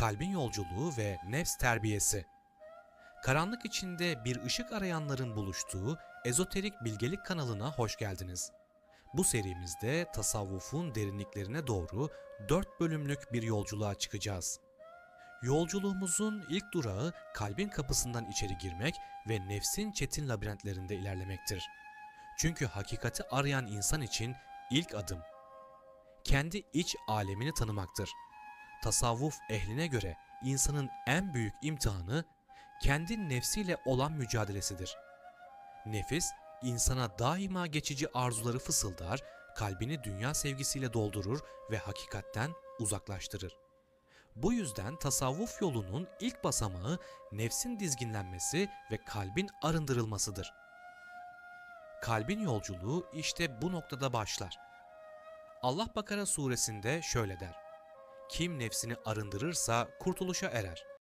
kalbin yolculuğu ve nefs terbiyesi. Karanlık içinde bir ışık arayanların buluştuğu ezoterik bilgelik kanalına hoş geldiniz. Bu serimizde tasavvufun derinliklerine doğru 4 bölümlük bir yolculuğa çıkacağız. Yolculuğumuzun ilk durağı kalbin kapısından içeri girmek ve nefsin çetin labirentlerinde ilerlemektir. Çünkü hakikati arayan insan için ilk adım kendi iç alemini tanımaktır. Tasavvuf ehline göre insanın en büyük imtihanı kendi nefsiyle olan mücadelesidir. Nefis insana daima geçici arzuları fısıldar, kalbini dünya sevgisiyle doldurur ve hakikatten uzaklaştırır. Bu yüzden tasavvuf yolunun ilk basamağı nefsin dizginlenmesi ve kalbin arındırılmasıdır. Kalbin yolculuğu işte bu noktada başlar. Allah Bakara suresinde şöyle der. Kim nefsini arındırırsa kurtuluşa erer.